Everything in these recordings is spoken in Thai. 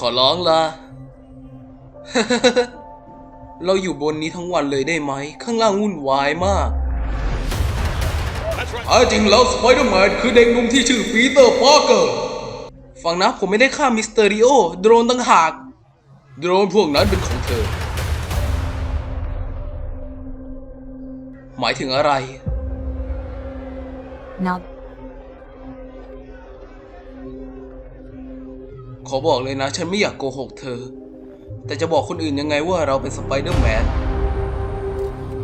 ขอร้องละเราอยู่บนนี้ทั้งวันเลยได้ไหม ข้างล่างวุ่นวายมาก That's right. แท้จริงแล้วสไปเดอร์แมนคือเด็กหนุ่มที่ชื่อปีเตอร์พาร์เกอร์ฟังนะผมไม่ได้ฆ่ามิสเตอริโอโดรนต่างหาก โดรนพวกนั้นเป็นของเธอ หมายถึงอะไร Now, ขอบอกเลยนะ ฉันไม่อยากโกหกเธอ แต่จะบอกคนอื่นยังไงว่าเราเป็นสไปเดอร์แมน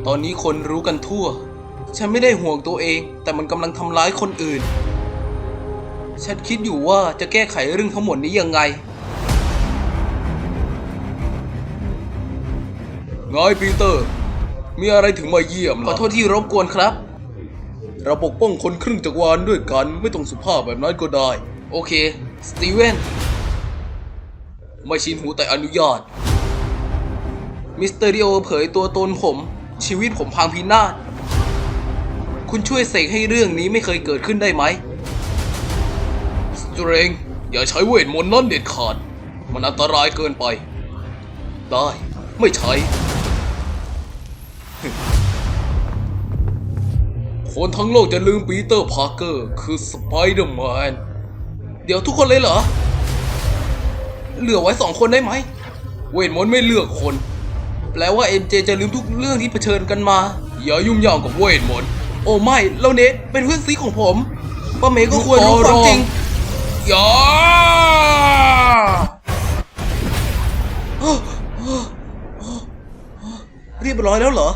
ตอนนี้คนรู้กันทั่ว ฉันไม่ได้ห่วงตัวเอง แต่มันกำลังทำร้ายคนอื่น ฉันคิดอยู่ว่าจะแก้ไขเรื่องทั้งหมดนี้ยังไงไงปีเตอร์ มีอะไรถึงมาเยี่ยมขอโทษที่รบกวนครับ เราปกป้องคนครึ่งจักรวาลด้วยกัน ไม่ต้องสุภาพแบบนั้นก็ได้ โอเค สตีเวน ไม่ชินหูแต่อนุญาต มิสเตอริโอเผยตัวตนผม ชีวิตผมพังพินาศ คุณช่วยเสกให้เรื่องนี้ไม่เคยเกิดขึ้นได้ไหมสเตรงอย่าใช้เวทมนต์นั่นเด็ดขาด มันอันตรายเกินไป ได้ ไม่ใช้ คนทั้งโลกจะลืมปีเตอร์พาร์เกอร์ คือสไปเดอร์แมน เดี๋ยวทุกคนเลยเหรอ เหลือไว้สองคนได้ไหม เวทมนต์ไม่เลือกคน แปลว่าเอ็มเจจะลืมทุกเรื่องที่เผชิญกันมา อย่ายุ่งยากกับเวทมนต์ โอ้ไม่แล้วเนทเป็นเพื่อนซีของผม ป้าเมย์ก็ควรรู้ความจริงอย่าเรียบร้อยแล้วเหรอ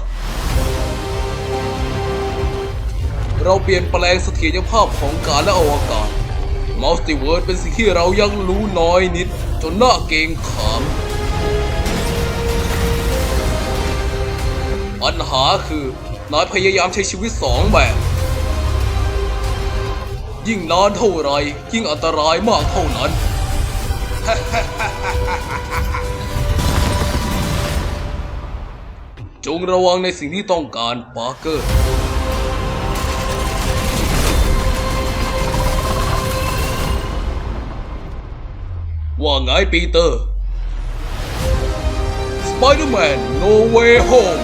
เราเปลี่ยนแปลงเสถียรภาพของการและอวกาศ มัลติเวิร์สเป็นสิ่งที่เรายังรู้น้อยนิด จนน่าเกงขาม ปัญหาคือนายพยายามใช้ชีวิตสองแบบ ยิ่งนานเท่าไร ยิ่งอันตรายมากเท่านั้น จงระวังในสิ่งที่ต้องการปาร์เกอร์ ไงปีเตอร์ Spider-Man No Way Home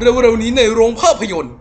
เร็วๆนี้ในโรงภาพยนตร์